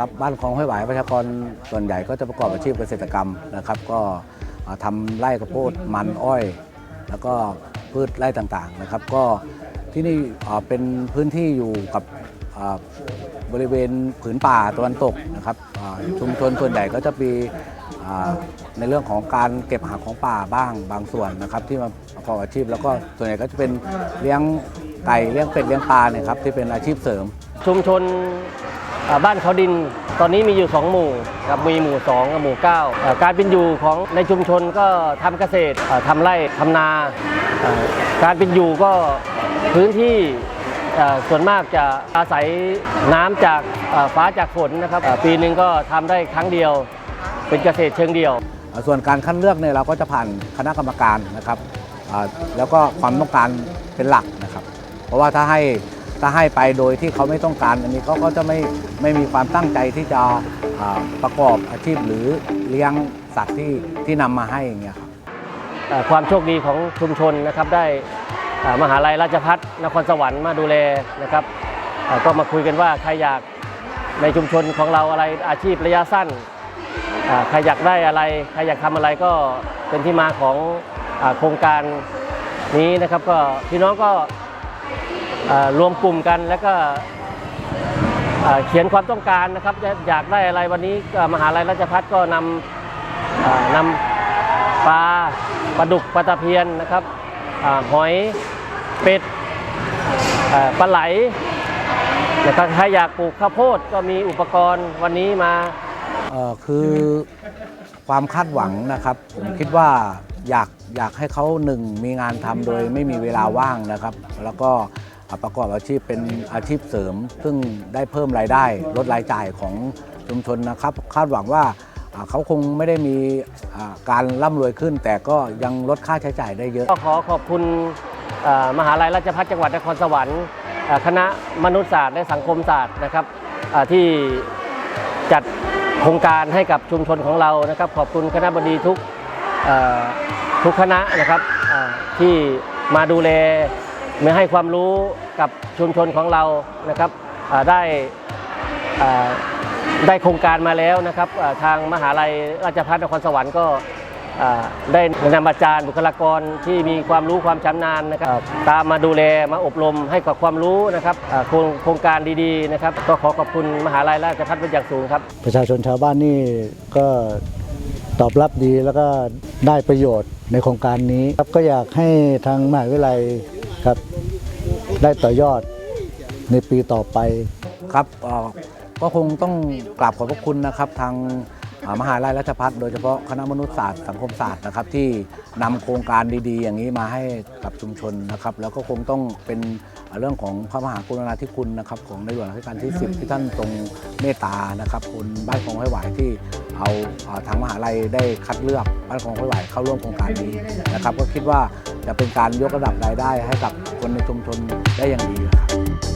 ครับบ้านคลองห้วยหวายประชากรส่วนใหญ่ก็จะประกอบอาชีพเกษตรกรรมนะครับ ก็อ่าทำไร่ข้าวโพดมันอ้อย แล้วก็พืชไร่ต่างๆนะครับ ก็ที่นี่เป็นพื้นที่อยู่กับบริเวณผืนป่าตะวันตกนะครับชุมชนส่วนใหญ่ก็จะมีในเรื่องของการเก็บหาของป่าบ้างบางส่วนนะครับ ที่มาประกอบอาชีพ แล้วก็ส่วนใหญ่ก็จะเป็นเลี้ยงไก่เลี้ยงเป็ดเลี้ยงปลาเนี่ยครับที่เป็นอาชีพเสริม ชุมชน บ้านเขาดิน ตอนนี้มีอยู่ 2 หมู่ครับมีหมู่ 2 กับหมู่9อ่าการเป็นอยู่ของในชุมชนก็ทำเกษตรอ่าทำไร่ทำนาอ่าการเป็นอยู่ก็พื้นที่ส่วนมากจะอาศัยน้ำจากฟ้าจากฝนนะครับปีหนึ่งก็ทำได้ครั้งเดียว เป็นเกษตรเชิงเดียว ส่วนการคัดเลือกเนี่ยเราก็จะผ่านคณะกรรมการนะครับแล้วก็ความต้องการเป็นหลักนะครับ เพราะว่าถ้าให้ ถ้าให้ไปโดยที่เขาไม่ต้องการ อันนี้เขาก็จะไม่ไม่มีความตั้งใจที่จะประกอบอาชีพหรือเลี้ยงสัตว์ที่ที่นำมาให้อย่างเงี้ยครับความโชคดีของชุมชนนะครับได้มหาลัยราชพัฒนครสวรรค์มาดูแลนะครับก็มาคุยกันว่าใครอยากในชุมชนของเราอะไรอาชีพระยะสั้นใครอยากได้อะไรใครอยากทำอะไรก็เป็นที่มาของอโครงการนี้นะครับ ก็พี่น้องก็ รวมกลุ่มกันแล้วก็เขียนความต้องการนะครับอยากได้อะไรวันนี้มหาลัยราชพัฒก็นำนำปลาปลาดุกปลาตะเพียนนะครับอหอยเป็ดปลาไหลนะครับถ้าอยากปลูกข้าวโพดก็มีอุปกรณ์วันนี้มาคือความคาดหวังนะครับ ผมคิดว่าอยากอยากให้เขาหนึ่งมีงานทำโดยไม่มีเวลาว่างนะครับ แล้วก็ ประกอบอาชีพเป็นอาชีพเสริม ซึ่งได้เพิ่มรายได้ลดรายจ่ายของชุมชนนะครับ คาดหวังว่าเขาคงไม่ได้มีการร่ำรวยขึ้น แต่ก็ยังลดค่าใช้จ่ายได้เยอะ ก็ขอขอบคุณมหาลัยราชภัฏจังหวัดนครสวรรค์ คณะมนุษยศาสตร์และสังคมศาสตร์นะครับที่จัดโครงการให้กับชุมชนของเรานะครับ ขอบคุณคณะบดีทุกทุกคณะนะครับที่มาดูแล มาให้ความรู้กับชุมชนของเรานะครับได้ได้โครงการมาแล้วนะครับทางมหาลัยราชภัฏนครสวรรค์ก็ได้นำอาจารย์บุคลากรที่มีความรู้ความชำนาญนะครับ ตามมาดูแลมาอบรมให้กับความรู้นะครับโครงโครงการดีๆนะครับ ก็ขอขอบคุณมหาลัยราชภัฏเป็นอย่างสูงครับ ประชาชนชาวบ้านนี่ก็ตอบรับดีแล้วก็ได้ประโยชน์ในโครงการนี้ครับก็อยากให้ทางมหาวิทยาลัย ครับ ได้ต่อยอดในปีต่อไปครับเอ่อก็คงต้องกราบขอบพระคุณนะครับ ทางอ่ามหาลัยราชภัฏโดยเฉพาะคณะมนุษยศาสตร์สังคมศาสตร์นะครับ ที่นำโครงการดีๆ อย่างนี้มาให้กับชุมชนนะครับ แล้วก็คงต้องเป็นเรื่องของพระมหากรุณาธิคุณนะครับ ของในหลวงรัชกาลที่ 10 ที่ท่านทรงเมตตานะครับคุณบ้านของห้วยหวายที่เอาอ่าทางมหาลัยได้คัดเลือกบ้านของห้วยหวายเข้าร่วมโครงการนี้นะครับ ก็คิดว่า จะเป็นการยกระดับรายได้ให้กับคนในชุมชนได้อย่างดีครับ